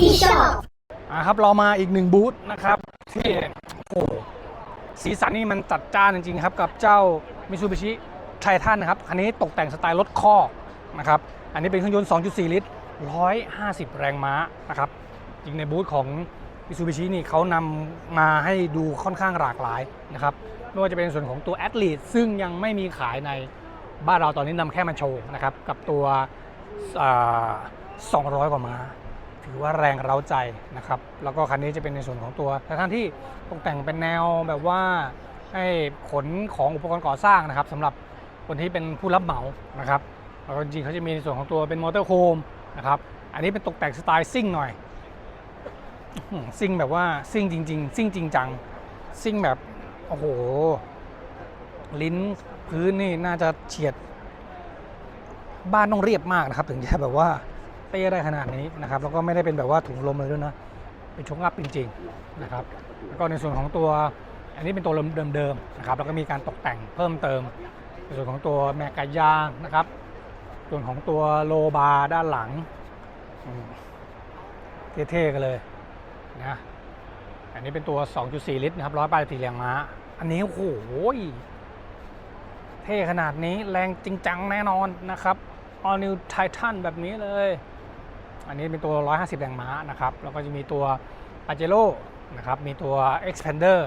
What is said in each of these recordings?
ที่ชอบอ่าครับเรามาอีกหนึ่งบูธนะครับที่โอ้โหสีสันนี่มันจัดจ้านจริงๆครับ กับเจ้า Mitsubishi Triton นะครับ คันนี้ตกแต่งสไตล์รถคอกนะครับ อันนี้เป็นเครื่องยนต์ 2.4 ลิตร 150 แรงม้านะครับจริงในบูธของ Mitsubishi นี่เขานำมาให้ดูค่อนข้างหลากหลายนะครับไม่ว่าจะเป็นส่วนของตัว a t l e t ซึ่งยังไม่มีขายในบ้านเราตอนนี้นำแค่มาโชว์นะครับ กับตัว 200 กว่าม้า ถือว่าแรงเร้าใจนะครับ แล้วก็คันนี้จะเป็นในส่วนของตัวแต่ท่านที่ตกแต่งเป็นแนวแบบว่าให้ขนของอุปกรณ์ก่อสร้างนะครับสำหรับคนที่เป็นผู้รับเหมานะครับแล้วก็จริงเขาจะมีในส่วนของตัวเป็นมอเตอร์โฮมนะครับ อันนี้เป็นตกแต่งสไตล์ซิ่งหน่อยซิ่งแบบว่าซิ่งจริง ๆ ซิ่งจริงจังซิ่งแบบโอ้โห ลิ้นพื้นนี่น่าจะเฉียด บ้านต้องเรียบมากนะครับ ถึงจะแบบว่า เต้ได้ขนาดนี้นะครับ แล้วก็ไม่ได้เป็นแบบว่าถุงลมเลยด้วยนะ เป็นชงอัพจริงๆนะครับ แล้วก็ในส่วนของตัวอันนี้เป็นตัวเดิมๆนะครับ แล้วก็มีการตกแต่งเพิ่มเติม ในส่วนของตัวแมกกายางนะครับ ส่วนของตัวโลบาร์ด้านหลัง เท่ๆกันเลยนะอันนี้เป็นตัว 2.4 ลิตรนะครับ184แรงม้า อันนี้โอ้โหเท่ขนาดนี้แรงจริงจังแน่นอนนะครับ All New Titan แบบนี้เลย อันนี้เป็นตัว 150 แรงม้านะครับ แล้วก็จะมีตัว p a j e r o นะครับ มีตัว Expander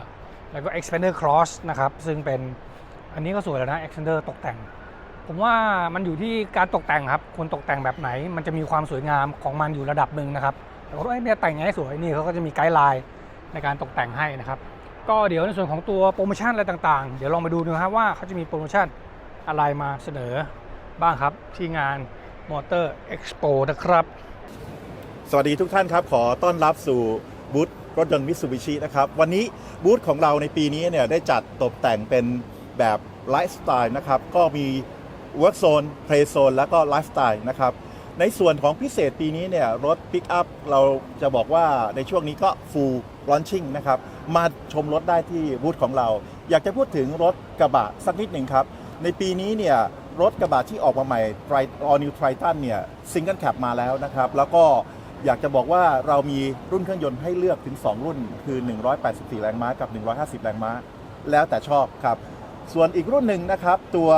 แล้วก็ Expander Cross นะครับ ซึ่งเป็นอันนี้ก็สวยแล้วนะ Expander ตกแต่ง ผมว่ามันอยู่ที่การตกแต่งครับ คุณตกแต่งแบบไหน มันจะมีความสวยงามของมันอยู่ระดับหนึ่งนะครับแต่ว่าเอ้ยเนี่ยแต่งไงให้สวย นี่เขาก็จะมีไกด์ไลน์ในการตกแต่งให้นะครับ ก็เดี๋ยวในส่วนของตัวโปรโมชั่นอะไรต่าง ๆ เดี๋ยวลองไปดูนะครับว่าเขาจะมีโปรโมชั่นอะไรมาเสนอบ้างครับที่งาน Motor Expo นะครับ สวัสดีทุกท่านครับ ขอต้อนรับสู่บูธรถยนต์มิ t ซูบิชินะครับ วันนี้บูธของเราในปีนี้เนี่ยได้จัดตกแต่งเป็นแบบไลฟ์สไตล์นะครับ ก็มี Work Zone Play Zone แล้วก็ไลฟ์สไตล์นะครับ ในส่วนของพิเศษปีนี้เนี่ยรถปิกอัพเราจะบอกว่าในช่วงนี้ก็ Full Launching นะครับ มาชมรถได้ที่บูธของเรา อยากจะพูดถึงรถกระบะสักนิดหนึ่งครับ ในปีนี้เนี่ย รถกระบะที่ออกมาใหม่ Tri- All New Triton เนี่ยซิงเกิลแคปมาแล้วนะครับ แล้วก็อยากจะบอกว่าเรามีรุ่นเครื่องยนต์ให้เลือกถึง 2 รุ่น คือ 184 แรงม้ากับ 150 แรงม้า แล้วแต่ชอบครับ ส่วนอีกรุ่นหนึ่งนะครับ ตัว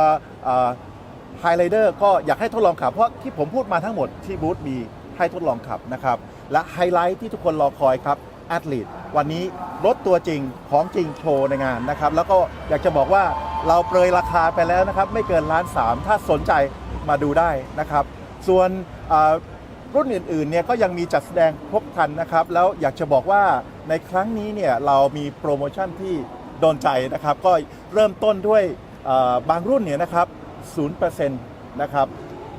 ไฮไลเดอร์ก็อยากให้ทดลองขับ เพราะที่ผมพูดมาทั้งหมดที่บูธมีให้ทดลองขับนะครับ และไฮไลท์ที่ทุกคนรอคอยครับแอดลีดวันนี้รถตัวจริงของจริงโชว์ในงานนะครับ แล้วก็อยากจะบอกว่า เราเปรยราคาไปแล้วนะครับ ไม่เกินล้านสามถ้าสนใจมาดูได้นะครับ ส่วนรุ่นอื่นๆเนี่ยก็ยังมีจัดแสดงครบครันนะครับ แล้วอยากจะบอกว่าในครั้งนี้เนี่ยเรามีโปรโมชั่นที่โดนใจนะครับ ก็เริ่มต้นด้วยบางรุ่นเนี่ยนะครับ0%นะครับ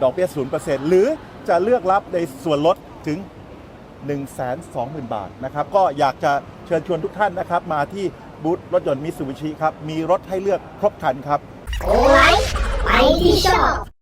ดอกเบี้ย 0%หรือจะเลือกรับในส่วนลดถึง 120,000 บาทนะครับ ก็อยากจะเชิญชวนทุกท่านนะครับมาที่ บูธรถยนต์มิสูบิชิครับ มีรถให้เลือกครบครันครับ โอไลฟ์ไปที่ชอบ